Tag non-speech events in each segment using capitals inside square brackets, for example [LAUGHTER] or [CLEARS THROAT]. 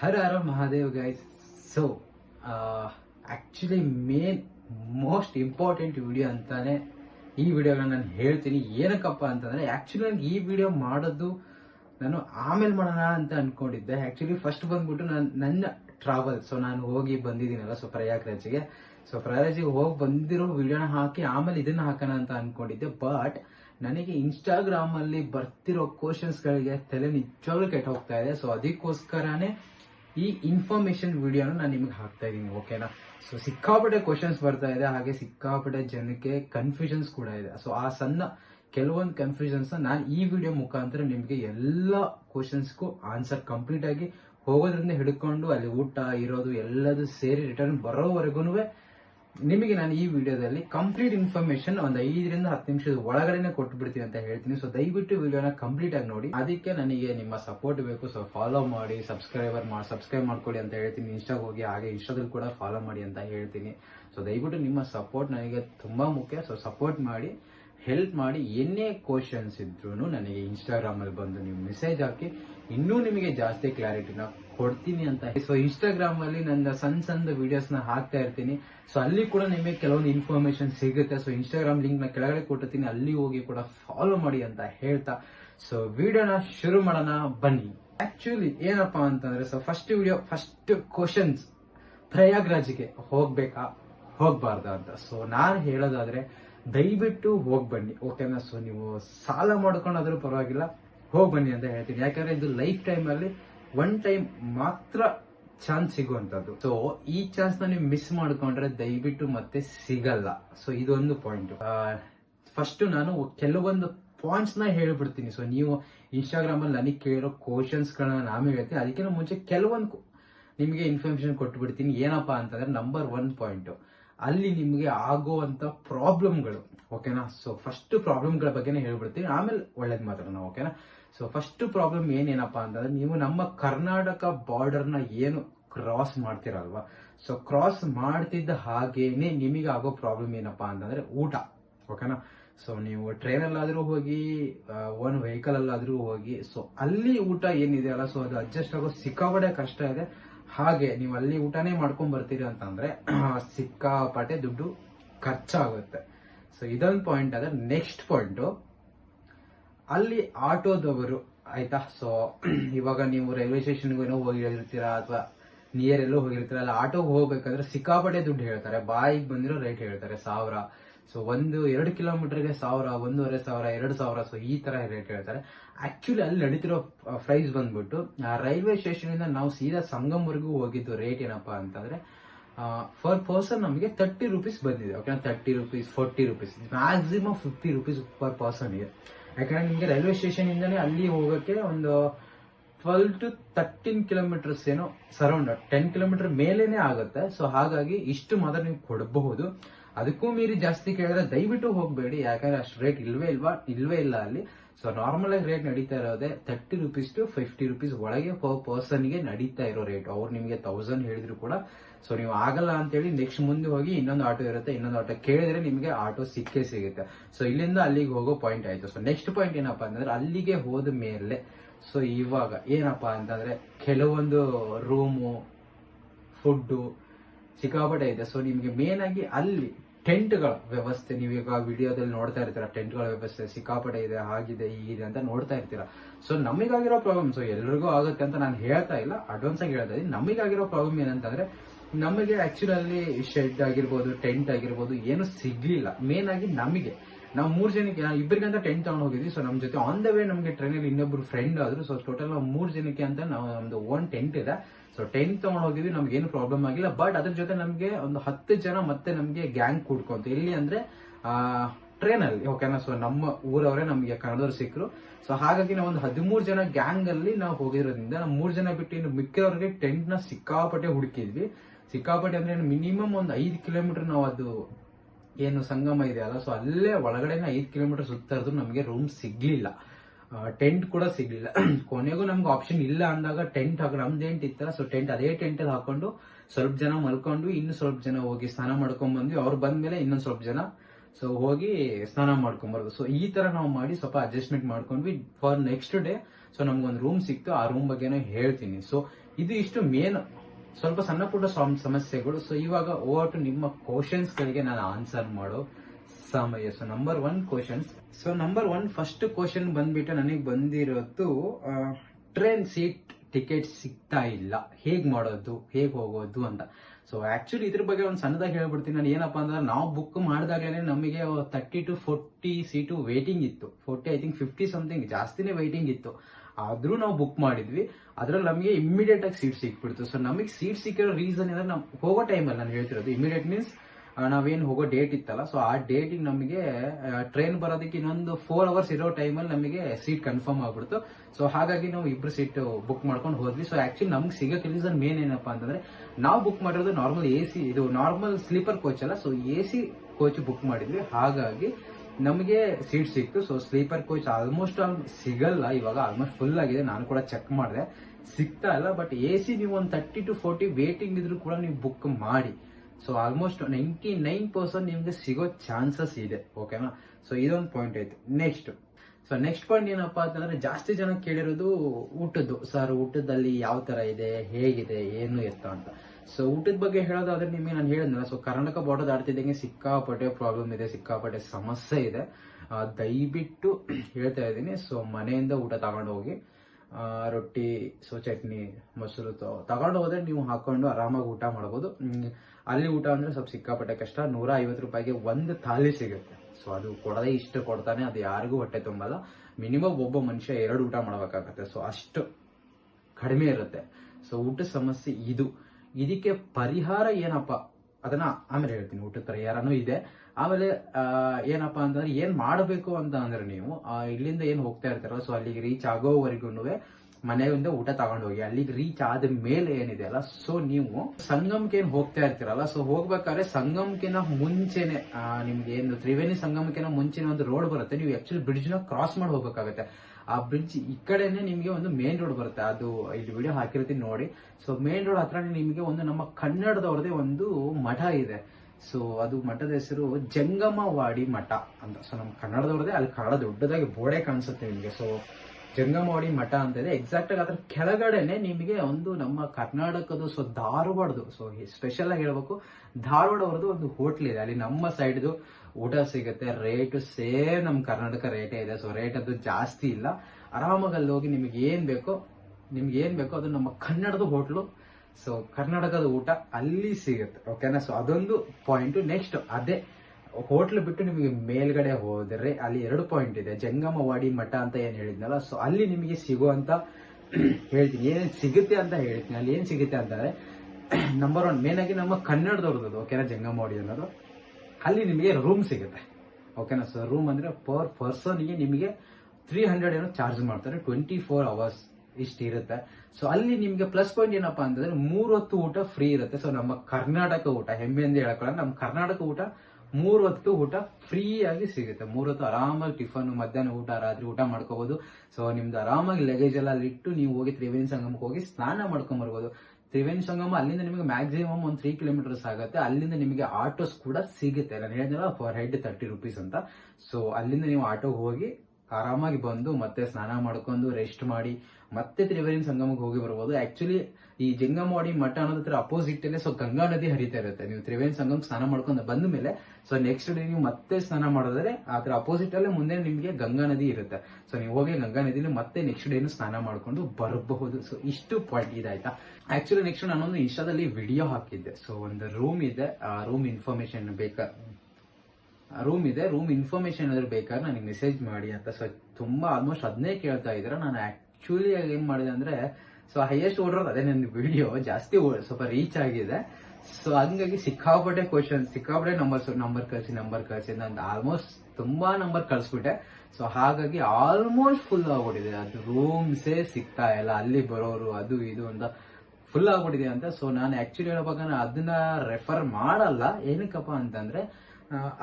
Hara Hara Mahadev guys so actually main most important video ಅಂತಾನೆ ಈ ವಿಡಿಯೋನ ನಾನು ಹೇಳ್ತೀನಿ. ಏನಕ್ಕಪ್ಪ ಅಂತಂದ್ರೆ ಆಕ್ಚುಲಿ ನನಗೆ ಈ ವಿಡಿಯೋ ಮಾಡೋದು ನಾನು ಆಮೇಲೆ ಮಾಡೋಣ ಅಂತ ಅನ್ಕೊಂಡಿದ್ದೆ. ಆಕ್ಚುಲಿ ಫಸ್ಟ್ ಬಂದ್ಬಿಟ್ಟು ನಾನು, ನನ್ನ ಟ್ರಾವೆಲ್ ಸೊ ನಾನು ಹೋಗಿ ಬಂದಿದ್ದೀನಲ್ಲ ಸೊ ಪ್ರಯಾಗ್ರಾಜ್ಗೆ ಸೊ ಪ್ರಯಾಗ್ರಾಜಿಗೆ ಹೋಗಿ ಬಂದಿರೋ ವಿಡಿಯೋನ ಹಾಕಿ ಆಮೇಲೆ ಇದನ್ನ ಹಾಕೋಣ ಅಂತ ಅನ್ಕೊಂಡಿದ್ದೆ. ಬಟ್ ನನಗೆ ಇನ್ಸ್ಟಾಗ್ರಾಮಲ್ಲಿ ಬರ್ತಿರೋ ಕ್ವಶನ್ಸ್ಗಳಿಗೆ ತಲೆ ನಿಜವಾಗ್ಲೂ ಕೆಟ್ಟ ಹೋಗ್ತಾ ಇದೆ. ಸೊ ಅದಕ್ಕೋಸ್ಕರನೇ ಈ ಇನ್ಫಾರ್ಮೇಶನ್ ವಿಡಿಯೋನ ನಾನು ನಿಮ್ಗೆ ಹಾಕ್ತಾ ಇದ್ದೀನಿ ಓಕೆನಾ ಸೊ ಸಿಕ್ಕಾಪಟ್ಟೆ ಕ್ವಶನ್ಸ್ ಬರ್ತಾ ಇದೆ, ಹಾಗೆ ಸಿಕ್ಕಾಪಟ್ಟೆ ಜನಕ್ಕೆ ಕನ್ಫ್ಯೂಷನ್ಸ್ ಕೂಡ ಇದೆ. ಸೊ ಆ ಸಣ್ಣ ಕೆಲವೊಂದು ಕನ್ಫ್ಯೂಷನ್ಸ್ ನಾನು ಈ ವಿಡಿಯೋ ಮುಖಾಂತರ ನಿಮಗೆ ಎಲ್ಲ ಕ್ವಶನ್ಸ್ಗೂ ಆನ್ಸರ್ ಕಂಪ್ಲೀಟ್ ಆಗಿ ಹೋಗೋದ್ರಿಂದ ಹಿಡ್ಕೊಂಡು ಅಲ್ಲಿ ಊಟ, ಇರೋದು ಎಲ್ಲದೂ ಸೇರಿ ರಿಟರ್ನ್ ಬರೋವರೆಗೂ ನಿಮಗೆ ನಾನು ಈ ವಿಡಿಯೋದಲ್ಲಿ ಕಂಪ್ಲೀಟ್ ಇನ್ಫಾರ್ಮೇಶನ್ ಒಂದು ಐದರಿಂದ ಹತ್ತು ನಿಮಿಷದ ಒಳಗಡೆನೆ ಕೊಟ್ಟು ಬಿಡ್ತೀನಿ ಅಂತ ಹೇಳ್ತೀನಿ. ಸೊ ದಯವಿಟ್ಟು ವಿಡಿಯೋನ ಕಂಪ್ಲೀಟ್ ಆಗಿ ನೋಡಿ. ಅದಕ್ಕೆ ನನಗೆ ನಿಮ್ಮ ಸಪೋರ್ಟ್ ಬೇಕು. ಸೊ ಫಾಲೋ ಮಾಡಿ ಸಬ್ಸ್ಕ್ರೈಬರ್ ಮಾಡಿ ಸಬ್ಸ್ಕ್ರೈಬ್ ಮಾಡ್ಕೊಳ್ಳಿ ಅಂತ ಹೇಳ್ತೀನಿ. ಇನ್ಸ್ಟಾಗ್ ಹೋಗಿ, ಹಾಗೆ ಇನ್ಸ್ಟಾದಲ್ಲಿ ಕೂಡ ಫಾಲೋ ಮಾಡಿ ಅಂತ ಹೇಳ್ತೀನಿ. ಸೊ ದಯವಿಟ್ಟು ನಿಮ್ಮ ಸಪೋರ್ಟ್ ನನಗೆ ತುಂಬಾ ಮುಖ್ಯ. ಸೊ ಸಪೋರ್ಟ್ ಮಾಡಿ ಹೆಲ್ಪ್ ಮಾಡಿ. ಏನೇ ಕ್ವಶನ್ಸ್ ಇದ್ರು ನನಗೆ ಇನ್ಸ್ಟಾಗ್ರಾಮಲ್ಲಿ ಬಂದು ನೀವು ಮೆಸೇಜ್ ಹಾಕಿ. ಇನ್ನೂ ನಿಮಗೆ ಜಾಸ್ತಿ ಕ್ಲಾರಿಟಿನ ಕೊಡ್ತೀನಿ ಅಂತ ಸೊ ಇನ್ಸ್ಟಾಗ್ರಾಮ್ ಅಲ್ಲಿ ನನ್ನ ಸಣ್ಣ ಸಣ್ಣ ವಿಡಿಯೋಸ್ನ ಹಾಕ್ತಾ ಇರ್ತೀನಿ. ಸೊ ಅಲ್ಲಿ ಕೂಡ ನಿಮಗೆ ಕೆಲವೊಂದು ಇನ್ಫಾರ್ಮೇಶನ್ ಸಿಗುತ್ತೆ. ಸೊ ಇನ್ಸ್ಟಾಗ್ರಾಮ್ ಲಿಂಕ್ನ ಕೆಳಗಡೆ ಕೊಟ್ಟಿರ್ತೀನಿ. ಅಲ್ಲಿ ಹೋಗಿ ಕೂಡ ಫಾಲೋ ಮಾಡಿ ಅಂತ ಹೇಳ್ತಾ. ಸೊ ವಿಡಿಯೋನ ಶುರು ಮಾಡೋಣ. ಬನ್ನಿ. ಆಕ್ಚುಲಿ ಏನಪ್ಪಾ ಅಂತಂದ್ರೆ so first video first questions ಪ್ರಯಾಗ್ರಾಜ್ಗೆ ಹೋಗ್ಬೇಕಾ? ಹೋಗ್ಬಾರ್ದ ಅಂತ. ಸೊ ನಾನು ಹೇಳೋದಾದ್ರೆ, ದಯವಿಟ್ಟು ಹೋಗ್ ಬನ್ನಿ ಓಕೆನಾ ಸೊ ನೀವು ಸಾಲ ಮಾಡ್ಕೊಂಡಾದ್ರೂ ಪರವಾಗಿಲ್ಲ. ಹೋಗ್ ಬನ್ನಿ ಅಂತ ಹೇಳ್ತೀನಿ. ಯಾಕಂದ್ರೆ ಇದು ಲೈಫ್ ಟೈಮ್ ಅಲ್ಲಿ ಒನ್ ಟೈಮ್ ಮಾತ್ರ ಚಾನ್ಸ್ ಸಿಗುವಂತದ್ದು ಸೊ ಈ ಚಾನ್ಸ್ನ ನೀವು ಮಿಸ್ ಮಾಡ್ಕೊಂಡ್ರೆ ದಯವಿಟ್ಟು ಮತ್ತೆ ಸಿಗಲ್ಲ. ಸೊ ಇದೊಂದು ಪಾಯಿಂಟ್ ಫಸ್ಟ್ ನಾನು ಕೆಲವೊಂದು ಪಾಯಿಂಟ್ಸ್ನ ಹೇಳ್ಬಿಡ್ತೀನಿ. ಸೊ ನೀವು ಇನ್ಸ್ಟಾಗ್ರಾಮ್ ಅಲ್ಲಿ ನನಗೆ ಕೇಳಿರೋ ಕ್ವಶನ್ಸ್ ಗಳನ್ನ ನಾನು ಹೇಳ್ತೀನಿ. ಅದಕ್ಕಿಂತ ಮುಂಚೆ ಕೆಲವೊಂದು ನಿಮಗೆ ಇನ್ಫಾರ್ಮೇಶನ್ ಕೊಟ್ಟು ಬಿಡ್ತೀನಿ ಏನಪ್ಪಾ ಅಂತಂದ್ರೆ ನಂಬರ್ ಒನ್ ಪಾಯಿಂಟ್ ಅಲ್ಲಿ ನಿಮಗೆ ಆಗುವಂತ ಪ್ರಾಬ್ಲಮ್ಗಳು ಓಕೆನಾ ಸೊ ಫಸ್ಟ್ ಪ್ರಾಬ್ಲಮ್ಗಳ ಬಗ್ಗೆನೇ ಹೇಳ್ಬಿಡ್ತೀನಿ. ಆಮೇಲೆ ಒಳ್ಳೇದು ಮಾತಾಡೋಣ. ಓಕೆನಾ ಸೊ ಫಸ್ಟ್ ಪ್ರಾಬ್ಲಮ್ ಏನೇನಪ್ಪ ಅಂತಂದ್ರೆ ನೀವು ನಮ್ಮ ಕರ್ನಾಟಕ ಬಾರ್ಡರ್ನ ಏನು ಕ್ರಾಸ್ ಮಾಡ್ತಿರಲ್ವಾ? ಸೊ ಕ್ರಾಸ್ ಮಾಡ್ತಿದ್ದ ಹಾಗೇನೆ ನಿಮಗೆ ಆಗೋ ಪ್ರಾಬ್ಲಮ್ ಏನಪ್ಪ ಅಂತಂದ್ರೆ ಊಟ. ಓಕೆನಾ ಸೊ ನೀವು ಟ್ರೈನಲ್ಲಾದರೂ ಹೋಗಿ ಒನ್ ವೆಹಿಕಲ್ ಅಲ್ಲಾದ್ರೂ ಹೋಗಿ ಸೊ ಅಲ್ಲಿ ಊಟ ಏನಿದೆ ಅಲ್ಲ ಸೊ ಅದು ಅಡ್ಜಸ್ಟ್ ಆಗೋ ಸಿಕ್ಕಾಪಟ್ಟೆ ಕಷ್ಟ ಇದೆ. ಹಾಗೆ, ನೀವು ಅಲ್ಲಿ ಊಟನೇ ಮಾಡ್ಕೊಂಡ್ ಬರ್ತೀರಿ ಅಂತಂದ್ರೆ, [CLEARS THROAT] ಸಿಕ್ಕಾಪಟ್ಟೆ ದುಡ್ಡು ಖರ್ಚಾಗುತ್ತೆ. ಸೊ ಇದೊಂದು ಪಾಯಿಂಟ್ ಆದ್ರೆ ನೆಕ್ಸ್ಟ್ ಪಾಯಿಂಟ್ ಅಲ್ಲಿ ಆಟೋದವರು, ಆಯ್ತಾ? ಸೊ [CLEARS THROAT] ಇವಾಗ ನೀವು ರೈಲ್ವೆ ಸ್ಟೇಷನ್ಗೂ ಏನೋ ಹೋಗಿರ್ತೀರಾ ಅಥವಾ ನಿಯರ್ ಎಲ್ಲೋ ಹೋಗಿರ್ತೀರಾ, ಅಲ್ಲಿ ಆಟೋಗೆ ಹೋಗ್ಬೇಕಂದ್ರೆ ಸಿಕ್ಕಾಪಟ್ಟೆ ದುಡ್ಡು ಹೇಳ್ತಾರೆ. ಬಾಯಿಗೆ ಬಂದಿರೋ ರೇಟ್ ಹೇಳ್ತಾರೆ, ಸಾವಿರ. ಸೊ ಒಂದು ಎರಡು ಕಿಲೋಮೀಟರ್ಗೆ ಸಾವಿರ, ಒಂದೂವರೆ ಸಾವಿರ, ಎರಡು ಸಾವಿರ ಸೊ ಈ ತರ ರೇಟ್ ಹೇಳ್ತಾರೆ. ಆಕ್ಚುಲಿ ಅಲ್ಲಿ ನಡೀತಿರೋ ಪ್ರೈಸ್ ಬಂದ್ಬಿಟ್ಟು ರೈಲ್ವೆ ಸ್ಟೇಷನ್ ಇಂದ ನಾವು ಸೀದಾ ಸಂಗಮ್ವರೆಗೂ ಹೋಗಿದ್ದು ರೇಟ್ ಏನಪ್ಪಾ ಅಂತಂದ್ರೆ ಫರ್ ಪರ್ಸನ್ ನಮಗೆ ತರ್ಟಿ ರುಪೀಸ್ ಬಂದಿದೆ okay thirty rupees forty rupees maximum fifty rupees per person ಇದೆ ಯಾಕಂದ್ರೆ ನಿಮಗೆ ರೈಲ್ವೆ ಸ್ಟೇಷನ್ ಅಲ್ಲಿ ಹೋಗಕ್ಕೆ ಒಂದು ಟ್ವೆಲ್ ಟು ತರ್ಟೀನ್ ಕಿಲೋಮೀಟರ್ಸ್ ಏನೋ ಸರೌಂಡ್ ಟೆನ್ ಕಿಲೋಮೀಟರ್ ಮೇಲೇನೆ ಆಗುತ್ತೆ. ಸೊ ಹಾಗಾಗಿ ಇಷ್ಟು ಮಾತ್ರ ನೀವು ಕೊಡಬಹುದು. ಅದಕ್ಕೂ ಮೀರಿ ಜಾಸ್ತಿ ಕೇಳಿದ್ರೆ ದಯವಿಟ್ಟು ಹೋಗಬೇಡಿ. ಯಾಕಂದ್ರೆ ಅಷ್ಟು ರೇಟ್ ಇಲ್ವೇ ಇಲ್ವಾ? ಇಲ್ವೇ ಇಲ್ಲ ಅಲ್ಲಿ. ಸೊ ನಾರ್ಮಲ್ ಆಗಿ ರೇಟ್ ನಡೀತಾ ಇರೋದೇ thirty rupees to fifty rupees ಒಳಗೆ ಪರ್ ಪರ್ಸನ್ಗೆ ನಡೀತಾ ಇರೋ ರೇಟ್ ಅವ್ರು ನಿಮಗೆ ತೌಸಂಡ್ ಹೇಳಿದ್ರು ಕೂಡ ಸೊ ನೀವು ಆಗಲ್ಲ ಅಂತೇಳಿ ನೆಕ್ಸ್ಟ್ ಮುಂದೆ ಹೋಗಿ ಇನ್ನೊಂದು ಆಟೋ ಇರುತ್ತೆ, ಇನ್ನೊಂದು ಆಟೋ ಕೇಳಿದ್ರೆ ನಿಮಗೆ ಆಟೋ ಸಿಕ್ಕೇ ಸಿಗುತ್ತೆ. ಸೊ ಇಲ್ಲಿಂದ ಅಲ್ಲಿಗೆ ಹೋಗೋ ಪಾಯಿಂಟ್ ಆಯ್ತು. ಸೊ ನೆಕ್ಸ್ಟ್ ಪಾಯಿಂಟ್ ಏನಪ್ಪಾ ಅಂತಂದ್ರೆ ಅಲ್ಲಿಗೆ ಹೋದ ಮೇಲೆ ಸೊ ಇವಾಗ ಏನಪ್ಪಾ ಅಂತಂದ್ರೆ ಕೆಲವೊಂದು ರೂಮು ಫುಡ್ಡು ಸಿಕ್ಕಾಪಟ್ಟೆ ಇದೆ. ಸೊ ನಿಮಗೆ ಮೇನ್ ಆಗಿ ಅಲ್ಲಿ ಟೆಂಟ್ಗಳ ವ್ಯವಸ್ಥೆ, ನೀವು ಈಗ ವಿಡಿಯೋದಲ್ಲಿ ನೋಡ್ತಾ ಇರ್ತೀರಾ ಟೆಂಟ್ಗಳ ವ್ಯವಸ್ಥೆ ಸಿಕ್ಕಾಪಟ್ಟೆ ಇದೆ ಆಗಿದೆ ಹೀಗಿದೆ ಅಂತ ನೋಡ್ತಾ ಇರ್ತೀರ. ಸೊ ನಮಗಾಗಿರೋ ಪ್ರಾಬ್ಲಮ್ ಸೊ ಎಲ್ರಿಗೂ ಆಗುತ್ತೆ ಅಂತ ನಾನು ಹೇಳ್ತಾ ಇಲ್ಲ. ಅಡ್ವಾನ್ಸ್ ಆಗಿ ಹೇಳ್ತಾ ಇದ್ದೀನಿ. ನಮಗಾಗಿರೋ ಪ್ರಾಬ್ಲಮ್ ಏನಂತಂದ್ರೆ ನಮಗೆ ಆಕ್ಚುಲಿ ಶೆಡ್ ಆಗಿರ್ಬೋದು ಟೆಂಟ್ ಆಗಿರ್ಬೋದು, ಏನು ಸಿಗ್ಲಿಲ್ಲ. ಮೇನ್ ಆಗಿ ನಮಗೆ. ನಾವು ಮೂರ್ ಜನಕ್ಕೆ ಇಬ್ಬರಿಗಂತ ಟೆಂಟ್ ತಗೊಂಡು ಹೋಗಿದ್ವಿ ಸೊ ನಮ್ಮ ಜೊತೆ ಆನ್ ದ ವೇ ನಮಗೆ ಟ್ರೈನಲ್ಲಿ ಇನ್ನೊಬ್ರು ಫ್ರೆಂಡ್ ಆದ್ರು. ಸೊ ಟೋಟಲ್ ನಾವು ಮೂರ್ ಜನಕ್ಕೆ ಅಂತ ನಾವು ನಮ್ದು ಓನ್ ಟೆಂಟ್ ಇದೆ. ಸೊ ಟೆಂಟ್ ತಗೊಂಡು ಹೋಗಿದ್ವಿ, ನಮ್ಗೆ ಏನು ಪ್ರಾಬ್ಲಮ್ ಆಗಿಲ್ಲ. ಬಟ್ ಅದ್ರ ಜೊತೆ ನಮಗೆ ಒಂದು ಹತ್ತು ಜನ ಮತ್ತೆ ನಮಗೆ ಗ್ಯಾಂಗ್ ಕೂಡ್ಕೊಂತ, ಎಲ್ಲಿ ಅಂದ್ರೆ ಟ್ರೈನ್ ಅಲ್ಲಿ ಓಕೆನಾ ಸೊ ನಮ್ಮ ಊರವರೇ ನಮಗೆ ಕನ್ನಡದವ್ರು ಸಿಕ್ಕರು ಸೊ ಹಾಗಾಗಿ ನಾವು ಒಂದು ಹದಿಮೂರು ಜನ ಗ್ಯಾಂಗ್ ಅಲ್ಲಿ ನಾವು ಹೋಗಿರೋದ್ರಿಂದ ನಾವು ಮೂರ್ ಜನ ಬಿಟ್ಟು ಇನ್ನು ಮಿಕ್ಕಿರೋರಿಗೆ ಟೆಂಟ್ನ ಸಿಕ್ಕಾಪಟ್ಟೆ ಹುಡುಕಿದ್ವಿ. ಸಿಕ್ಕಾಪಟ್ಟೆ ಅಂದ್ರೆ ಮಿನಿಮಮ್ ಒಂದು ಐದು ಕಿಲೋಮೀಟರ್ ನಾವು ಅದು ಏನು ಸಂಗಮ ಇದೆ ಅಲ್ಲ ಸೊ ಅಲ್ಲೇ ಒಳಗಡೆನೆ ಐದು ಕಿಲೋಮೀಟರ್ ಸುತ್ತರಿದ್ರು ನಮಗೆ ರೂಮ್ ಸಿಗ್ಲಿಲ್ಲ. ಟೆಂಟ್ ಕೂಡ ಸಿಗ್ಲಿಲ್ಲ. [CLEARS THROAT] ಕೊನೆಗೂ ನಮ್ಗೆ ಆಪ್ಷನ್ ಇಲ್ಲ ಅಂದಾಗ ಟೆಂಟ್ ಹಾಕಿ, ನಮ್ದು ಟೆಂಟ್ ಇತ್ತಲ್ಲ ಸೊ ಟೆಂಟ್ ಅದೇ ಟೆಂಟ್ ಅಲ್ಲಿ ಹಾಕೊಂಡು ಸ್ವಲ್ಪ ಜನ ಮಲ್ಕೊಂಡು ಇನ್ನು ಸ್ವಲ್ಪ ಜನ ಹೋಗಿ ಸ್ನಾನ ಮಾಡ್ಕೊಂಡ್ ಬಂದ್ವಿ. ಅವ್ರು ಬಂದ್ಮೇಲೆ ಇನ್ನೊಂದ್ ಸ್ವಲ್ಪ ಜನ ಸೊ ಹೋಗಿ ಸ್ನಾನ ಮಾಡ್ಕೊಂಬಾರ್ದು ಸೊ ಈ ತರ ನಾವು ಮಾಡಿ ಸ್ವಲ್ಪ ಅಡ್ಜಸ್ಟ್ಮೆಂಟ್ ಮಾಡ್ಕೊಂಡ್ವಿ ಫಾರ್ ನೆಕ್ಸ್ಟ್ ಡೇ ಸೊ ನಮ್ಗೊಂದು ರೂಮ್ ಸಿಕ್ತು. ಆ ರೂಮ್ ಬಗ್ಗೆನೂ ಹೇಳ್ತೀನಿ. ಸೊ ಇದು ಇಷ್ಟು ಮೇನ್ ಸ್ವಲ್ಪ ಸಣ್ಣ ಪುಟ್ಟ ಸಮ್- ಸಮಸ್ಯೆಗಳು. ಸೊ ಇವಾಗ ಓವರ್ ಟು ನಿಮ್ಮ ಕ್ವಶನ್ಸ್ ಗಳಿಗೆ ನಾನು ಆನ್ಸರ್ ಮಾಡೋ ಸಮಯ. So number one questions so number one first question ಬಂದ್ಬಿಟ್ಟು ನನಗೆ ಬಂದಿರೋದು ಟ್ರೈನ್ ಸೀಟ್ ಟಿಕೆಟ್ ಸಿಗ್ತಾ ಇಲ್ಲ. ಹೇಗ್ ಮಾಡೋದು? ಹೇಗ್ ಹೋಗೋದು ಅಂತ. ಸೊ ಆಕ್ಚುಲಿ ಇದ್ರ ಬಗ್ಗೆ ಒಂದು ಸಣ್ಣದಾಗಿ ಹೇಳ್ಬಿಡ್ತೀನಿ. ನಾನು ಏನಪ್ಪಾ ಅಂದ್ರೆ, ನಾವು ಬುಕ್ ಮಾಡಿದಾಗಲೇ ನಮಗೆ thirty to forty seat waiting ಇತ್ತು. Forty I think fifty something ಜಾಸ್ತಿನೇ ವೇಟಿಂಗ್ ಇತ್ತು. ಆದ್ರೂ ನಾವು ಬುಕ್ ಮಾಡಿದ್ವಿ. ಅದ್ರಲ್ಲಿ ನಮಗೆ ಇಮಿಡಿಯೇಟ್ ಆಗಿ ಸೀಟ್ ಸಿಕ್ಬಿಡ್ತು. ಸೊ ನಮಗೆ ಸೀಟ್ ಸಿಕ್ಕಿರೋ ರೀಸನ್ ಏನಂದ್ರೆ, ನಾವು ಹೋಗೋ ಟೈಮಲ್ಲಿ ನಾನು ಹೇಳ್ತಿರೋದು. ಇಮಿಡಿಯೇಟ್ ಮೀನ್ಸ್ ನಾವೇನು ಹೋಗೋ ಡೇಟ್ ಇತ್ತಲ್ಲ ಸೊ ಆ ಡೇಟಿಗೆ ನಮಗೆ ಟ್ರೈನ್ ಬರೋದಕ್ಕೆ ಇನ್ನೊಂದು ಫೋರ್ ಅವರ್ಸ್ ಇರೋ ಟೈಮಲ್ಲಿ ನಮಗೆ ಸೀಟ್ ಕನ್ಫರ್ಮ್ ಆಗ್ಬಿಡ್ತು. ಸೊ ಹಾಗಾಗಿ ನಾವು ಇಬ್ರು ಸೀಟ್ ಬುಕ್ ಮಾಡ್ಕೊಂಡು ಹೋದ್ವಿ. ಸೊ ಆಕ್ಚುಲಿ ನಮ್ಗೆ ಸಿಗೋಕ್ಕೆ ರೀಸನ್ ಮೇನ್ ಏನಪ್ಪ ಅಂತಂದ್ರೆ, ನಾವು ಬುಕ್ ಮಾಡಿರೋದು ನಾರ್ಮಲ್ ಎ ಸಿ ಇದು ನಾರ್ಮಲ್ ಸ್ಲೀಪರ್ ಕೋಚ್ ಅಲ್ಲ so A C coach book ಮಾಡಿದ್ವಿ. ಹಾಗಾಗಿ ನಮಗೆ ಸೀಟ್ ಸಿಕ್ತು. So sleeper coach almost all ಸಿಗಲ್ಲ, ಇವಾಗ ಆಲ್ಮೋಸ್ಟ್ ಫುಲ್ ಆಗಿದೆ. ನಾನು ಕೂಡ ಚೆಕ್ ಮಾಡಿದೆ. ಸಿಗ್ತಾ ಇಲ್ಲ ಬಟ್ ಎ ಸಿ ನೀವು ಒಂದು ತರ್ಟಿ ಟು ಫೋರ್ಟಿ ವೇಟಿಂಗ್ ಇದ್ರೂ ಕೂಡ ನೀವು ಬುಕ್ ಮಾಡಿ. So almost ninety nine percent ನಿಮ್ಗೆ ಸಿಗೋ ಚಾನ್ಸಸ್ ಇದೆ ಓಕೆನಾ ಸೊ ಇದೊಂದು ಪಾಯಿಂಟ್ ಆಯ್ತು ನೆಕ್ಸ್ಟ್ ಸೊ ನೆಕ್ಸ್ಟ್ ಪಾಯಿಂಟ್ ಏನಪ್ಪಾ ಅಂತಂದ್ರೆ, ಜಾಸ್ತಿ ಜನ ಕೇಳಿರೋದು ಊಟದ್ದು. ಸರ್ ಊಟದಲ್ಲಿ ಯಾವ ತರ ಇದೆ, ಹೇಗಿದೆ, ಏನು ಎತ್ತ ಅಂತ. ಸೊ ಊಟದ ಬಗ್ಗೆ ಹೇಳೋದಾದ್ರೆ ನಿಮಗೆ ನಾನು ಹೇಳಿದ್ನಲ್ಲ ಸೊ ಕರ್ನಾಟಕ ಬಾರ್ಡರ್ ಆಡ್ತಿದ್ದಂಗೆ ಸಿಕ್ಕಾಪಟ್ಟೆ ಪ್ರಾಬ್ಲಮ್ ಇದೆ, ಸಿಕ್ಕಾಪಟ್ಟೆ ಸಮಸ್ಯೆ ಇದೆ. ದಯವಿಟ್ಟು [CLEARS THROAT] ಹೇಳ್ತಾ ಇದ್ದೀನಿ. ಸೊ ಮನೆಯಿಂದ ಊಟ ತಗೊಂಡು ಹೋಗಿ ರೊಟ್ಟಿ, ಸೊ ಚಟ್ನಿ, ಮೊಸರು ತಗೊಂಡು ಹೋದ್ರೆ ನೀವು ಹಾಕೊಂಡು ಆರಾಮಾಗಿ ಊಟ ಮಾಡ್ಬೋದು. ಅಲ್ಲಿ ಊಟ ಅಂದ್ರೆ ಸ್ವಲ್ಪ ಸಿಕ್ಕಾಪಟ್ಟೆ ಕಷ್ಟ. ನೂರ ಐವತ್ತು ರೂಪಾಯಿಗೆ ಒಂದು ಥಾಲಿ ಸಿಗುತ್ತೆ. ಸೊ ಅದು ಕೊಡದೇ ಇಷ್ಟು ಕೊಡ್ತಾನೆ, ಅದು ಯಾರಿಗೂ ಹೊಟ್ಟೆ ತುಂಬಲ್ಲ. ಮಿನಿಮಮ್ ಒಬ್ಬ ಮನುಷ್ಯ ಎರಡು ಊಟ ಮಾಡಬೇಕಾಗತ್ತೆ. ಸೊ ಅಷ್ಟು ಕಡಿಮೆ ಇರುತ್ತೆ. ಸೊ ಊಟದ ಸಮಸ್ಯೆ ಇದು. ಇದಕ್ಕೆ ಪರಿಹಾರ ಏನಪ್ಪ? ಅದನ್ನ ಆಮೇಲೆ ಹೇಳ್ತೀನಿ. ಊಟದ ಪರಿಹಾರನೂ ಇದೆ. ಆಮೇಲೆ ಏನಪ್ಪ ಅಂತಂದ್ರೆ ಏನ್ ಮಾಡಬೇಕು ಅಂತ ಅಂದ್ರೆ ನೀವು ಇಲ್ಲಿಂದ ಏನ್ ಹೋಗ್ತಾ ಇರ್ತಾರಲ್ಲ ಸೊ ಅಲ್ಲಿಗೆ ರೀಚ್ ಆಗೋವರೆಗೂ ಮನೆಯಿಂದ ಊಟ ತಗೊಂಡು ಹೋಗಿ, ಅಲ್ಲಿಗೆ ರೀಚ್ ಆದ ಮೇಲೆ ಏನಿದೆ ಅಲ್ಲ ಸೊ ನೀವು ಸಂಗಮಕ್ಕೆ ಏನ್ ಹೋಗ್ತಾ ಇರ್ತೀರಲ್ಲ ಸೊ ಹೋಗ್ಬೇಕಾದ್ರೆ ಸಂಗಮಕ್ಕಿನ ಮುಂಚೆನೆ ನಿಮ್ಗೆ ಏನು, ತ್ರಿವೇಣಿ ಸಂಗಮಕ್ಕಿನ ಮುಂಚೆನೆ ಒಂದು ರೋಡ್ ಬರುತ್ತೆ, ನೀವು ಆಕ್ಚುಲಿ ಬ್ರಿಡ್ಜ್ನ ಕ್ರಾಸ್ ಮಾಡಿ ಹೋಗ್ಬೇಕಾಗತ್ತೆ. ಆ ಬ್ರಿಡ್ಜ್ ಈ ಕಡೆನೆ ನಿಮಗೆ ಒಂದು ಮೇನ್ ರೋಡ್ ಬರುತ್ತೆ, ಅದು ಇಲ್ಲಿ ವಿಡಿಯೋ ಹಾಕಿರ್ತೀನಿ ನೋಡಿ. ಸೊ ಮೇನ್ ರೋಡ್ ಹತ್ರನೇ ನಿಮಗೆ ಒಂದು ನಮ್ಮ ಕನ್ನಡದವ್ರದೇ ಒಂದು ಮಠ ಇದೆ. ಸೊ ಅದು ಮಠದ ಹೆಸರು ಜಂಗಮವಾಡಿ ಮಠ ಅಂತ. ಸೊ ನಮ್ಮ ಕನ್ನಡದವ್ರದೇ ಅಲ್ಲಿ ಕನ್ನಡ ದೊಡ್ಡದಾಗಿ ಬೋರ್ಡೆ ಕಾಣಿಸುತ್ತೆ ನಿಮಗೆ. ಸೊ ಜಂಗಮವಾಡಿ ಮಠ ಅಂತ ಇದೆ. ಎಕ್ಸಾಕ್ಟ್ ಆಗಿ ಅದ್ರ ಕೆಳಗಡೆನೆ ನಿಮಗೆ ಒಂದು ನಮ್ಮ ಕರ್ನಾಟಕದ ಸೊ ಧಾರವಾಡದು ಸೊ ಸ್ಪೆಷಲ್ ಆಗಿ ಹೇಳ್ಬೇಕು. ಧಾರವಾಡ ಅವ್ರದ್ದು ಒಂದು ಹೋಟ್ಲ್ ಇದೆ. ಅಲ್ಲಿ ನಮ್ಮ ಸೈಡ್ದು ಊಟ ಸಿಗುತ್ತೆ. ರೇಟ್ ಸೇಮ್ ನಮ್ಮ ಕರ್ನಾಟಕ ರೇಟೇ ಇದೆ. ಸೊ ರೇಟ್ ಅದು ಜಾಸ್ತಿ ಇಲ್ಲ. ಆರಾಮಾಗಿ ಅಲ್ಲಿ ಹೋಗಿ ನಿಮಗೆ ಏನ್ ಬೇಕೋ, ನಿಮ್ಗೆ ಏನ್ ಬೇಕೋ ಅದು ನಮ್ಮ ಕನ್ನಡದ ಹೋಟ್ಲು ಸೊ ಕರ್ನಾಟಕದ ಊಟ ಅಲ್ಲಿ ಸಿಗುತ್ತೆ ಓಕೆನಾ ಸೊ ಅದೊಂದು ಪಾಯಿಂಟ್ ನೆಕ್ಸ್ಟ್ ಅದೇ ಹೋಟ್ಲ್ ಬಿಟ್ಟು ನಿಮಗೆ ಮೇಲ್ಗಡೆ ಹೋದರೆ ಅಲ್ಲಿ ಎರಡು ಪಾಯಿಂಟ್ ಇದೆ. ಜಂಗಮವಾಡಿ ಮಠ ಅಂತ ಏನು ಹೇಳಿದ್ನಲ್ಲ ಸೊ ಅಲ್ಲಿ ನಿಮಗೆ ಸಿಗುವಂತ [CLEARS THROAT] ಹೇಳ್ತೀನಿ. ಏನೇನ್ ಸಿಗುತ್ತೆ ಅಂತ ಹೇಳ್ತೀನಿ. ಅಲ್ಲಿ ಏನ್ ಸಿಗುತ್ತೆ ಅಂತಂದರೆ ನಂಬರ್ ಒನ್ ಮೇನ್ ಆಗಿ ನಮ್ಮ ಕನ್ನಡದವ್ರದ್ದು ಓಕೆನಾ ಜಂಗಮವಾಡಿ ಅನ್ನೋದು. ಅಲ್ಲಿ ನಿಮಗೆ ರೂಮ್ ಸಿಗುತ್ತೆ ಓಕೆನಾ ಸರ್ ರೂಮ್ ಅಂದ್ರೆ ಪರ್ ಪರ್ಸನ್ಗೆ ನಿಮಗೆ ತ್ರೀ ಹಂಡ್ರೆಡ್ ಏನೋ ಚಾರ್ಜ್ ಮಾಡ್ತಾರೆ ಟ್ವೆಂಟಿ ಫೋರ್ ಅವರ್ಸ್ ಇಷ್ಟ ಇರುತ್ತೆ. ಸೊ ಅಲ್ಲಿ ನಿಮ್ಗೆ ಪ್ಲಸ್ ಪಾಯಿಂಟ್ ಏನಪ್ಪಾ ಅಂತಂದ್ರೆ ಮೂರ್ ಹೊತ್ತು ಊಟ ಫ್ರೀ ಇರುತ್ತೆ. ಸೊ ನಮ್ಮ ಕರ್ನಾಟಕ ಊಟ, ಹೆಮ್ಮೆಯಿಂದ ಹೇಳಕೊಳ್ಳ ನಮ್ಮ ಕರ್ನಾಟಕ ಊಟ ಮೂರ್ ಹೊತ್ತು ಊಟ ಫ್ರೀ ಆಗಿ ಸಿಗುತ್ತೆ. ಮೂರ್ ಹೊತ್ತು ಆರಾಮಾಗಿ ಟಿಫನ್, ಮಧ್ಯಾಹ್ನ ಊಟ, ರಾತ್ರಿ ಊಟ ಮಾಡ್ಕೋಬಹುದು ಸೊ ನಿಮ್ದು ಆರಾಮಾಗಿ ಲಗೇಜ್ ಎಲ್ಲ ಅಲ್ಲಿ ಇಟ್ಟು ನೀವು ಹೋಗಿ ತ್ರಿವೇಣಿ ಸಂಗಮಕ್ಕೆ ಹೋಗಿ ಸ್ನಾನ ಮಾಡ್ಕೊಂಡ್ ಬರ್ಬೋದು. ತ್ರಿವೇಣಿ ಸಂಗಮ ಅಲ್ಲಿಂದ ನಿಮಗೆ ಮ್ಯಾಕ್ಸಿಮಮ್ ಒಂದು ತ್ರೀ ಕಿಲೋಮೀಟರ್ಸ್ ಆಗುತ್ತೆ. ಅಲ್ಲಿಂದ ನಿಮಗೆ ಆಟೋಸ್ ಕೂಡ ಸಿಗುತ್ತೆ. ನಾನು ಹೇಳಿದ್ನಲ್ಲ ಫಾರ್ ಹೆಡ್ ತರ್ಟಿ ರುಪೀಸ್ ಅಂತ. ಸೊ ಅಲ್ಲಿಂದ ನೀವು ಆಟೋ ಹೋಗಿ ಆರಾಮಾಗಿ ಬಂದು ಮತ್ತೆ ಸ್ನಾನ ಮಾಡ್ಕೊಂಡು ರೆಸ್ಟ್ ಮಾಡಿ ಮತ್ತೆ ತ್ರಿವೇಣಿ ಸಂಗಮಕ್ಕೆ ಹೋಗಿ ಬರ್ಬೋದು. ಆಕ್ಚುಲಿ ಈ ಜಂಗಮವಾಡಿ ಮಠ ಅನ್ನೋದ್ರ ಹತ್ರ ಅಪೋಸಿಟ್ ಅಲ್ಲೇ ಸೊ ಗಂಗಾ ನದಿ ಹರಿತಾ ಇರುತ್ತೆ. ನೀವು ತ್ರಿವೇಣಿ ಸಂಗಮ ಸ್ನಾನ ಮಾಡ್ಕೊಂಡು ಬಂದ ಮೇಲೆ ಸೊ ನೆಕ್ಸ್ಟ್ ಡೇ ನೀವು ಮತ್ತೆ ಸ್ನಾನ ಮಾಡಿದ್ರೆ ಅದ್ರ ಅಪೋಸಿಟ್ ಅಲ್ಲೇ ಮುಂದೆ ನಿಮಗೆ ಗಂಗಾ ನದಿ ಇರುತ್ತೆ. ಸೊ ನೀವು ಹೋಗಿ ಗಂಗಾ ನದಿಲಿ ಮತ್ತೆ ನೆಕ್ಸ್ಟ್ ಡೇನು ಸ್ನಾನ ಮಾಡ್ಕೊಂಡು ಬರಬಹುದು. ಸೊ ಇಷ್ಟು ಪಾಯಿಂಟ್ ಇದಾಯ್ತಾ? ಆಕ್ಚುಲಿ ನೆಕ್ಸ್ಟ್ ನಾನೊಂದು ಇನ್ಸ್ಟಾದಲ್ಲಿ ವಿಡಿಯೋ ಹಾಕಿದ್ದೆ. ಸೊ ಒಂದು ರೂಮ್ ಇದೆ. ಆ ರೂಮ್ ಇನ್ಫಾರ್ಮೇಶನ್ ಬೇಕಾ? ರೂಮ್ ಇದೆ ರೂಮ್ ಇನ್ಫಾರ್ಮೇಶನ್ ಏನಾದ್ರು ಬೇಕಾದ್ರೆ ನನಗೆ ಮೆಸೇಜ್ ಮಾಡಿ ಅಂತ. ಸೊ ತುಂಬಾ ಆಲ್ಮೋಸ್ಟ್ ಅದನ್ನೇ ಕೇಳ್ತಾ ಇದ್ರೆ ನಾನು ಆಕ್ಚುಲಿ ಏನ್ ಮಾಡಿದೆ ಅಂದ್ರೆ ಸೊ ಹೈಯೆಸ್ಟ್ ಓಡರ್ ಅದೇ ನನ್ನ ವಿಡಿಯೋ ಜಾಸ್ತಿ ಸ್ವಲ್ಪ ರೀಚ್ ಆಗಿದೆ. ಸೊ ಹಂಗಾಗಿ ಸಿಕ್ಕಾಪಟ್ಟೆ ಕ್ವಶನ್ ಸಿಕ್ಕಾಪಟ್ಟೆ ನಂಬರ್ ನಂಬರ್ ಕಳಿಸಿ ನಂಬರ್ ಕಳಿಸಿ ನಾನು ಆಲ್ಮೋಸ್ಟ್ ತುಂಬಾ ನಂಬರ್ ಕಳಿಸ್ಬಿಟ್ಟೆ. ಸೊ ಹಾಗಾಗಿ ಆಲ್ಮೋಸ್ಟ್ ಫುಲ್ ಆಗ್ಬಿಟ್ಟಿದೆ. ಅದು ರೂಮ್ಸೇ ಸಿಗ್ತಾ ಇಲ್ಲ. ಅಲ್ಲಿ ಬರೋರು, ಅದು ಇದು ಅಂತ ಫುಲ್ ಆಗ್ಬಿಟ್ಟಿದೆ ಅಂತ. ಸೊ ನಾನು ಆಕ್ಚುಲಿ ಹೇಳ್ಬೇಕಂದ್ರೆ ಅದನ್ನ ರೆಫರ್ ಮಾಡಲ್ಲ. ಏನಕ್ಕಪ್ಪ ಅಂತಂದ್ರೆ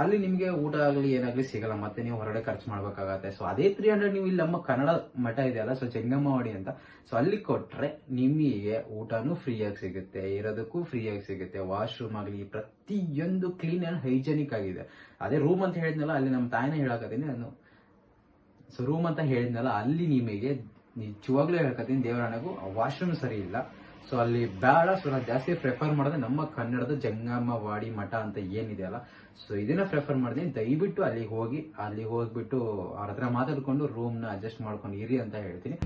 ಅಲ್ಲಿ ನಿಮಗೆ ಊಟ ಆಗಲಿ ಏನಾಗ್ಲಿ ಸಿಗಲ್ಲ, ಮತ್ತೆ ನೀವು ಹೊರಗಡೆ ಖರ್ಚು ಮಾಡ್ಬೇಕಾಗತ್ತೆ. ಸೊ ಅದೇ ತ್ರೀ ಹಂಡ್ರೆಡ್ ನೀವು ಇಲ್ಲಿ ನಮ್ಮ ಕನ್ನಡ ಮಠ ಇದೆಯಲ್ಲ ಸೊ ಚೆಂಗಮ್ಮವಾಡಿ ಅಂತ. ಸೊ ಅಲ್ಲಿ ಕೊಟ್ರೆ ನಿಮಗೆ ಊಟನೂ ಫ್ರೀಯಾಗಿ ಸಿಗುತ್ತೆ, ಇರೋದಕ್ಕೂ ಫ್ರೀಯಾಗಿ ಸಿಗುತ್ತೆ. ವಾಶ್ರೂಮ್ ಆಗಲಿ, ಪ್ರತಿಯೊಂದು ಕ್ಲೀನ್ ಅಂಡ್ ಹೈಜೆನಿಕ್ ಆಗಿದೆ. ಅದೇ ರೂಮ್ ಅಂತ ಹೇಳಿದ್ನಲ್ಲ, ಅಲ್ಲಿ ನಮ್ಮ ತಾಯಿನೇ ಹೇಳಕತ್ತೀನಿ, ನಾನು. ಸೊ ರೂಮ್ ಅಂತ ಹೇಳಿದ್ನಲ್ಲ, ಅಲ್ಲಿ ನಿಮಗೆ ನಿಜವಾಗ್ಲೂ ಹೇಳ್ಕತ್ತೀನಿ ದೇವರಾಣಗೂ ವಾಶ್ರೂಮ್ ಸರಿ ಇಲ್ಲ. ಸೊ ಅಲ್ಲಿ ಬೇಡ. ಸೊ ನಾನು ಜಾಸ್ತಿ ಪ್ರೆಫರ್ ಮಾಡೋದು ನಮ್ಮ ಕನ್ನಡದ ಜಂಗಮ್ಮವಾಡಿ ಮಠ ಅಂತ ಏನಿದೆಯಲ್ಲ ಸೊ ಇದನ್ನ ಪ್ರೆಫರ್ ಮಾಡಿದೀನಿ ದಯವಿಟ್ಟು ಅಲ್ಲಿಗೆ ಹೋಗಿ, ಅಲ್ಲಿಗೆ ಹೋಗ್ಬಿಟ್ಟು ಅವ್ರ ಹತ್ರ ಮಾತಾಡ್ಕೊಂಡು ರೂಮ್ನ ಅಡ್ಜಸ್ಟ್ ಮಾಡ್ಕೊಂಡು ಇರಿ ಅಂತ ಹೇಳ್ತೀನಿ.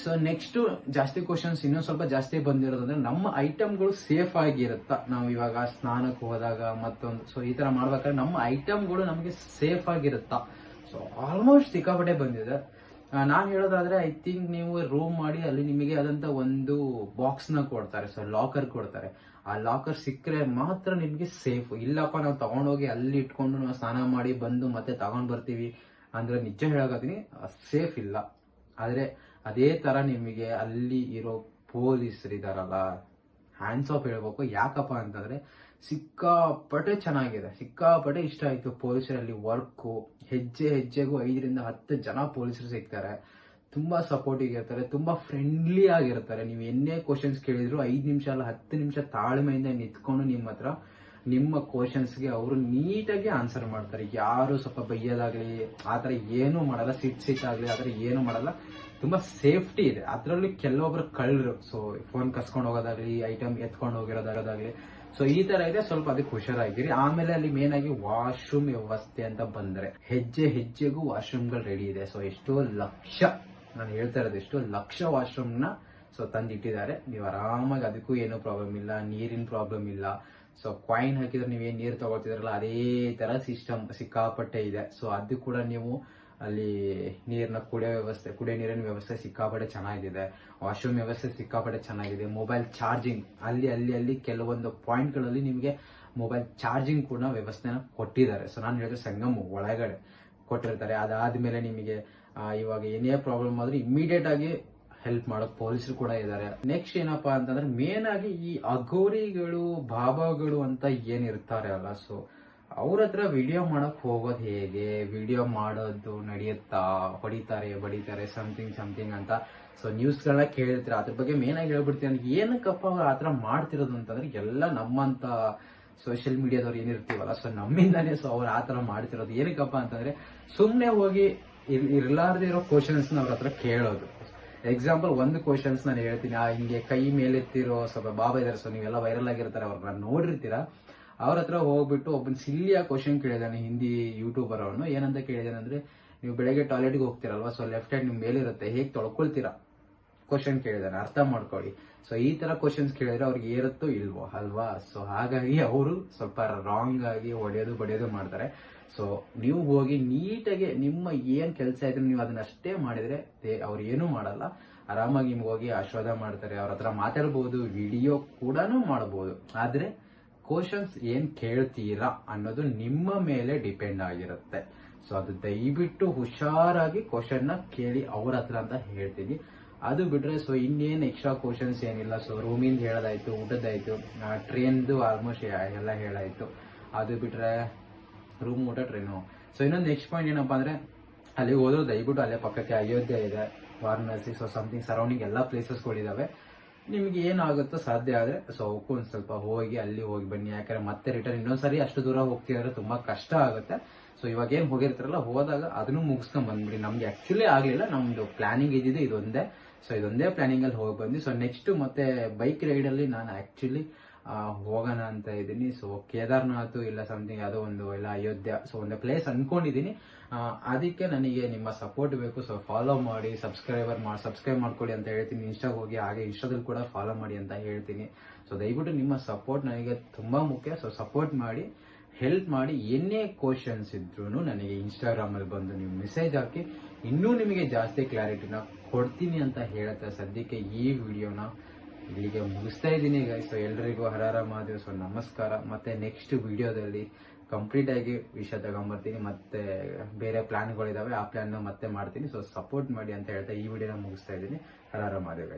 ಸೊ ನೆಕ್ಸ್ಟ್ ಜಾಸ್ತಿ ಕ್ವಶನ್ಸ್ ಇನ್ನೊಂದು ಸ್ವಲ್ಪ ಜಾಸ್ತಿ ಬಂದಿರೋದಂದ್ರೆ ನಮ್ಮ ಐಟಮ್ಗಳು ಸೇಫ್ ಆಗಿರುತ್ತಾ? ನಾವು ಇವಾಗ ಸ್ನಾನಕ್ಕೆ ಹೋದಾಗ ಮತ್ತೊಂದು ಸೊ ಈ ತರ ಮಾಡ್ಬೇಕಾದ್ರೆ ನಮ್ಮ ಐಟಮ್ಗಳು ನಮಗೆ ಸೇಫ್ ಆಗಿರುತ್ತಾ? ಸೊ ಆಲ್ಮೋಸ್ಟ್ ಸಿಕ್ಕಾಪಟ್ಟೆ ಬಂದಿದೆ. ನಾನು ಹೇಳೋದಾದ್ರೆ ಐ ಥಿಂಕ್ ನೀವು ರೂಮ್ ಮಾಡಿ, ಅಲ್ಲಿ ನಿಮಗೆ ಆದಂತ ಒಂದು ಬಾಕ್ಸ್ನ ಕೊಡ್ತಾರೆ ಸೊ ಲಾಕರ್ ಕೊಡ್ತಾರೆ. ಆ ಲಾಕರ್ ಸಿಕ್ಕರೆ ಮಾತ್ರ ನಿಮಗೆ ಸೇಫ್ ಇಲ್ಲಪ್ಪ, ನಾವು ತಗೊಂಡೋಗಿ ಅಲ್ಲಿ ಇಟ್ಕೊಂಡು ನಾವು ಸ್ನಾನ ಮಾಡಿ ಬಂದು ಮತ್ತೆ ತಗೊಂಡ್ ಬರ್ತೀವಿ ಅಂದ್ರೆ ನಿಜ ಹೇಳಕತ್ತೀನಿ ಸೇಫ್ ಇಲ್ಲ. ಆದ್ರೆ ಅದೇ ತರ ನಿಮಗೆ ಅಲ್ಲಿ ಇರೋ ಪೊಲೀಸರಿದಾರಲ್ಲ ಹ್ಯಾಂಡ್ಸ್ ಆಫ್ ಹೇಳ್ಬೇಕು. ಯಾಕಪ್ಪ ಅಂತಂದ್ರೆ ಸಿಕ್ಕಾಪಟ್ಟೆ ಚೆನ್ನಾಗಿದೆ. ಸಿಕ್ಕಾಪಟ್ಟೆ ಇಷ್ಟ ಆಯ್ತು ಪೊಲೀಸರಲ್ಲಿ ವರ್ಕು. ಹೆಜ್ಜೆ ಹೆಜ್ಜೆಗೂ ಐದರಿಂದ ಹತ್ತು ಜನ ಪೊಲೀಸರು ಸಿಗ್ತಾರೆ. ತುಂಬ ಸಪೋರ್ಟಿವ್ ಇರ್ತಾರೆ ತುಂಬ ಫ್ರೆಂಡ್ಲಿ ಆಗಿರ್ತಾರೆ. ನೀವು ಎನ್ನೇ ಕ್ವಶನ್ಸ್ ಕೇಳಿದ್ರು ಐದು ನಿಮಿಷ ಅಲ್ಲ, ಹತ್ತು ನಿಮಿಷ ತಾಳ್ಮೆಯಿಂದ ನಿಂತ್ಕೊಂಡು ನಿಮ್ಮ ಹತ್ರ ನಿಮ್ಮ ಕ್ವಶನ್ಸ್ಗೆ ಅವರು ನೀಟಾಗಿ ಆನ್ಸರ್ ಮಾಡ್ತಾರೆ. ಯಾರು ಸ್ವಲ್ಪ ಬೈಯ್ಯೋದಾಗಲಿ ಆ ಥರ ಏನೂ ಮಾಡಲ್ಲ, ಸಿಟ್ ಸಿಟ್ ಆ ಥರ ಏನೂ ಮಾಡಲ್ಲ. ತುಂಬ ಸೇಫ್ಟಿ ಇದೆ. ಅದರಲ್ಲಿ ಕೆಲವೊಬ್ರು ಕಳ್ಳರು. ಸೊ ಫೋನ್ ಕಸ್ಕೊಂಡು ಹೋಗೋದಾಗಲಿ ಐಟಮ್ ಎತ್ಕೊಂಡು ಹೋಗಿರೋದಾಗಲಿ ಸೊ ಈ ತರ ಇದೆ. ಸ್ವಲ್ಪ ಅದಕ್ಕೆ ಹುಷಾರಾಗಿರಿ. ಆಮೇಲೆ ಅಲ್ಲಿ ಮೇನ್ ಆಗಿ ವಾಶ್ರೂಮ್ ವ್ಯವಸ್ಥೆ ಅಂತ ಬಂದ್ರೆ ಹೆಜ್ಜೆ ಹೆಜ್ಜೆಗೂ ವಾಶ್ರೂಮ್ಗಳು ರೆಡಿ ಇದೆ. ಸೊ ಎಷ್ಟೋ ಲಕ್ಷ, ನಾನು ಹೇಳ್ತಾ ಇರೋದು ಎಷ್ಟೋ ಲಕ್ಷ ವಾಶ್ರೂಮ್ನ ಸೊ ತಂದಿಟ್ಟಿದ್ದಾರೆ. ನೀವು ಆರಾಮಾಗಿ ಅದಕ್ಕೂ ಏನೂ ಪ್ರಾಬ್ಲಮ್ ಇಲ್ಲ. ನೀರಿನ ಪ್ರಾಬ್ಲಮ್ ಇಲ್ಲ. ಸೊ ಕಾಯಿನ್ ಹಾಕಿದ್ರೆ ನೀವೇನ್ ನೀರು ತಗೊಳ್ತಿದ್ರಲ್ಲ, ಅದೇ ತರ ಸಿಸ್ಟಮ್ ಸಿಕ್ಕಾಪಟ್ಟೆ ಇದೆ. ಸೊ ಅದು ಕೂಡ ನೀವು ಅಲ್ಲಿ ನೀರಿನ ಕುಡಿಯೋ ವ್ಯವಸ್ಥೆ, ಕುಡಿಯೋ ನೀರಿನ ವ್ಯವಸ್ಥೆ ಸಿಕ್ಕಾಪಟ್ಟೆ ಚೆನ್ನಾಗಿದೆ. ವಾಶ್ರೂಮ್ ವ್ಯವಸ್ಥೆ ಸಿಕ್ಕಾಪಟ್ಟೆ ಚೆನ್ನಾಗಿದೆ. ಮೊಬೈಲ್ ಚಾರ್ಜಿಂಗ್, ಅಲ್ಲಿ ಅಲ್ಲಿ ಅಲ್ಲಿ ಕೆಲವೊಂದು ಪಾಯಿಂಟ್ಗಳಲ್ಲಿ ನಿಮಗೆ ಮೊಬೈಲ್ ಚಾರ್ಜಿಂಗ್ ಕೂಡ ವ್ಯವಸ್ಥೆನ ಕೊಟ್ಟಿದ್ದಾರೆ. ಸೊ ನಾನು ಹೇಳಿದ್ರೆ ಸಂಗಮ್ ಒಳಗಡೆ ಕೊಟ್ಟಿರ್ತಾರೆ. ಅದಾದ್ಮೇಲೆ ನಿಮಗೆ ಇವಾಗ ಏನೇ ಪ್ರಾಬ್ಲಮ್ ಆದ್ರೂ ಇಮಿಡಿಯೇಟ್ ಆಗಿ ಹೆಲ್ಪ್ ಮಾಡೋ ಪೊಲೀಸರು ಕೂಡ ಇದ್ದಾರೆ. ನೆಕ್ಸ್ಟ್ ಏನಪ್ಪಾ ಅಂತಂದ್ರೆ ಮೇನ್ ಆಗಿ ಈ ಅಘೋರಿಗಳು, ಬಾಬಾಗಳು ಅಂತ ಏನಿರ್ತಾರೆ ಅಲ್ಲ. ಸೊ ಅವ್ರ ಹತ್ರ ವಿಡಿಯೋ ಮಾಡಕ್ ಹೋಗೋದು ಹೇಗೆ? ವಿಡಿಯೋ ಮಾಡೋದು ನಡೆಯುತ್ತಾ? ಹೊಡಿತಾರೆ, ಬಡಿತಾರೆ ಸಮಥಿಂಗ್ ಸಮಥಿಂಗ್ ಅಂತ. ಸೊ ನ್ಯೂಸ್ಗಳನ್ನ ಕೇಳಿರ್ತೀರ. ಅದ್ರ ಬಗ್ಗೆ ಮೇನ್ ಆಗಿ ಹೇಳ್ಬಿಡ್ತೀನಿ ಅಂದ್ರೆ ಏನಕ್ಕಪ್ಪ ಅವ್ರು ಆತರ ಮಾಡ್ತಿರೋದು ಅಂತಂದ್ರೆ ಎಲ್ಲ ನಮ್ಮಂತ ಸೋಷಿಯಲ್ ಮೀಡಿಯಾದವ್ರು ಏನಿರ್ತೀವಲ್ಲ ಸೊ ನಮ್ಮಿಂದಾನೇ ಸೊ ಅವ್ರು ಆತರ ಮಾಡ್ತಿರೋದು. ಏನಕ್ಕಪ್ಪ ಅಂತಂದ್ರೆ ಸುಮ್ಮನೆ ಹೋಗಿ ಇರ್- ಇರ್ಲಾರ್ದೇ ಇರೋ ಕ್ವಶನ್ಸ್ ಅವ್ರ ಹತ್ರ ಕೇಳೋದು. ಎಕ್ಸಾಂಪಲ್ ಒಂದು ಕ್ವಶನ್ಸ್ ನಾನು ಹೇಳ್ತೀನಿ. ಆ ಹಿಂಗೆ ಕೈ ಮೇಲೆತ್ತಿರೋ ಸ್ವಲ್ಪ ಬಾಬಾ ಇದಾರೆ ಸೊ ನೀವೆಲ್ಲ ವೈರಲ್ ಆಗಿರ್ತಾರೆ, ಅವ್ರನ್ನ ನೋಡಿರ್ತೀರಾ? ಅವ್ರ ಹತ್ರ ಹೋಗ್ಬಿಟ್ಟು ಒಬ್ಬನ ಸಿಲ್ಲಿಯ ಕ್ವಶನ್ ಕೇಳಿದಾನೆ ಹಿಂದಿ ಯೂಟ್ಯೂಬರ್ ಅವನು. ಏನಂತ ಕೇಳಿದಾನೆ ಅಂದ್ರೆ, ನೀವು ಬೆಳಗ್ಗೆ ಟಾಯ್ಲೆಟ್ಗೆ ಹೋಗ್ತೀರಲ್ವಾ? ಸೊ ಲೆಫ್ಟ್ ಹ್ಯಾಂಡ್ ನಿಮ್ ಮೇಲಿರುತ್ತೆ. ಹೇಗೆ ತೊಳ್ಕೊಳ್ತೀರಾ? ಕ್ವಶನ್ ಕೇಳಿದಾನೆ. ಅರ್ಥ ಮಾಡ್ಕೊಳ್ಳಿ. ಸೊ ಈ ತರ ಕ್ವಶನ್ಸ್ ಕೇಳಿದ್ರೆ ಅವ್ರಿಗೆ ಏರುತ್ತೋ ಇಲ್ವೋ? ಅಲ್ವಾ? ಸೊ ಹಾಗಾಗಿ ಅವರು ಸ್ವಲ್ಪ ರಾಂಗ್ ಆಗಿ ಹೊಡೆಯೋದು, ಬಡಿಯೋದು ಮಾಡ್ತಾರೆ. ಸೊ ನೀವು ಹೋಗಿ ನೀಟಾಗಿ ನಿಮ್ಮ ಏನ್ ಕೆಲಸ ಇದ್ರೆ ನೀವು ಅದನ್ನ ಅಷ್ಟೇ ಮಾಡಿದ್ರೆ ಅವ್ರು ಏನೂ ಮಾಡಲ್ಲ. ಆರಾಮಾಗಿ ನಿಮ್ಗೆ ಹೋಗಿ ಆಶ್ವಾದ ಮಾಡ್ತಾರೆ. ಅವ್ರ ಹತ್ರ ಮಾತಾಡ್ಬೋದು, ವಿಡಿಯೋ ಕೂಡ ಮಾಡಬಹುದು ಆದ್ರೆ ಕ್ವಶನ್ಸ್ ಏನ್ ಕೇಳ್ತೀರಾ ಅನ್ನೋದು ನಿಮ್ಮ ಮೇಲೆ ಡಿಪೆಂಡ್ ಆಗಿರುತ್ತೆ. ಸೊ ಅದು ದಯವಿಟ್ಟು ಹುಷಾರಾಗಿ ಕ್ವಶನ್ನ ಕೇಳಿ ಅವ್ರ ಹತ್ರ ಅಂತ ಹೇಳ್ತೀನಿ. ಅದು ಬಿಟ್ರೆ ಸೊ ಇನ್ನೇನು ಎಕ್ಸ್ಟ್ರಾ ಕ್ವಶನ್ಸ್ ಏನಿಲ್ಲ. ಸೊ ರೂಮಿಂದ ಹೇಳೋದಾಯ್ತು ಊಟದಾಯ್ತು ಟ್ರೈನ್ದು ಆಲ್ಮೋಸ್ಟ್ ಎಲ್ಲ ಹೇಳಾಯ್ತು. ಅದು ಬಿಟ್ರೆ ರೂಮ್ ಊಟ ಟ್ರೈನು ಸೊ ಇನ್ನೊಂದು ನೆಕ್ಸ್ಟ್ ಪಾಯಿಂಟ್ ಏನಪ್ಪಾ ಅಂದ್ರೆ ಅಲ್ಲಿ ಹೋದ್ರು ದಯವಿಟ್ಟು ಅಲ್ಲೇ ಪಕ್ಕಕ್ಕೆ ಅಯೋಧ್ಯೆ ಇದೆ, ವಾರಣಾಸಿ. ಸೊ ಸಮಥಿಂಗ್ ಸರೌಂಡಿಂಗ್ ಎಲ್ಲ ಪ್ಲೇಸಸ್ಗಳಿದಾವೆ ನಿಮ್ಗೆ ಏನಾಗುತ್ತೋ ಸಾಧ್ಯ ಆದ್ರೆ, ಸೊ ಅವಕ್ಕೂ ಒಂದು ಸ್ವಲ್ಪ ಹೋಗಿ, ಅಲ್ಲಿ ಹೋಗಿ ಬನ್ನಿ. ಯಾಕಂದ್ರೆ ಮತ್ತೆ ರಿಟರ್ನ್ ಇನ್ನೊಂದ್ಸರಿ ಅಷ್ಟು ದೂರ ಹೋಗ್ತಿದ್ರೆ ತುಂಬಾ ಕಷ್ಟ ಆಗುತ್ತೆ. ಸೊ ಇವಾಗ ಏನ್ ಹೋಗಿರ್ತಾರಲ್ಲ, ಹೋದಾಗ ಅದನ್ನು ಮುಗಿಸ್ಕೊಂಡ್ ಬಂದ್ಬಿಡಿ. ನಮ್ಗೆ ಆಕ್ಚುಲಿ ಆಗ್ಲಿಲ್ಲ. ನಮ್ದು ಪ್ಲಾನಿಂಗ್ ಇದ್ದಿದ್ದು ಇದೊಂದೇ. ಸೊ ಇದೊಂದೇ ಪ್ಲಾನಿಂಗ್ ಅಲ್ಲಿ ಹೋಗಿ ಬಂದ್ವಿ. ಸೊ ನೆಕ್ಸ್ಟ್ ಮತ್ತೆ ಬೈಕ್ ರೈಡ್ ಅಲ್ಲಿ ನಾನು ಆಕ್ಚುಲಿ ಹೋಗೋಣ ಅಂತ ಇದ್ದೀನಿ. ಸೊ ಕೇದಾರ್ನಾಥ್ ಇಲ್ಲ ಸಮಥಿಂಗ್ ಯಾವುದೋ ಒಂದು, ಇಲ್ಲ ಅಯೋಧ್ಯ. ಸೊ ಒಂದು ಪ್ಲೇಸ್ ಅಂದ್ಕೊಂಡಿದ್ದೀನಿ ಅದಕ್ಕೆ ನನಗೆ ನಿಮ್ಮ ಸಪೋರ್ಟ್ ಬೇಕು. ಸೊ ಫಾಲೋ ಮಾಡಿ ಸಬ್ಸ್ಕ್ರೈಬರ್ ಮಾಡಿ ಸಬ್ಸ್ಕ್ರೈಬ್ ಮಾಡ್ಕೊಳ್ಳಿ ಅಂತ ಹೇಳ್ತೀನಿ. ಇನ್ಸ್ಟಾಗ್ ಹೋಗಿ, ಹಾಗೆ ಇನ್ಸ್ಟಾದಲ್ಲಿ ಕೂಡ ಫಾಲೋ ಮಾಡಿ ಅಂತ ಹೇಳ್ತೀನಿ. ಸೊ ದಯವಿಟ್ಟು ನಿಮ್ಮ ಸಪೋರ್ಟ್ ನನಗೆ ತುಂಬಾ ಮುಖ್ಯ. ಸೊ ಸಪೋರ್ಟ್ ಮಾಡಿ ಹೆಲ್ಪ್ ಮಾಡಿ, ಏನೇ ಕ್ವಶನ್ಸ್ ಇದ್ರೂ ನನಗೆ ಇನ್ಸ್ಟಾಗ್ರಾಮ್ ಅಲ್ಲಿ ಬಂದು ನೀವು ಮೆಸೇಜ್ ಹಾಕಿ. ಇನ್ನೂ ನಿಮಗೆ ಜಾಸ್ತಿ ಕ್ಲಾರಿಟಿನ ಕೊಡ್ತೀನಿ ಅಂತ ಹೇಳುತ್ತೆ ಸದ್ಯಕ್ಕೆ ಈ ವಿಡಿಯೋನ ಇಲ್ಲಿಗೆ ಮುಗಿಸ್ತಾ ಇದ್ದೀನಿ ಈಗ ಸೊ ಎಲ್ರಿಗೂ ಹರಾರ ಮಹಾದೇವ್. ಸೊ ನಮಸ್ಕಾರ. ಮತ್ತೆ ನೆಕ್ಸ್ಟ್ ವಿಡಿಯೋದಲ್ಲಿ ಕಂಪ್ಲೀಟ್ ಆಗಿ ವಿಷಯ ತಗೊಂಬರ್ತೀನಿ. ಮತ್ತೆ ಬೇರೆ ಪ್ಲಾನ್ಗಳಿದಾವೆ ಆ ಪ್ಲಾನ್ ಮತ್ತೆ ಮಾಡ್ತೀನಿ. ಸೊ ಸಪೋರ್ಟ್ ಮಾಡಿ ಅಂತ ಹೇಳ್ತಾ ಈ ವಿಡಿಯೋನ ಮುಗಿಸ್ತಾ ಇದ್ದೀನಿ. ಹರಾರ ಮಹಾದೇವ್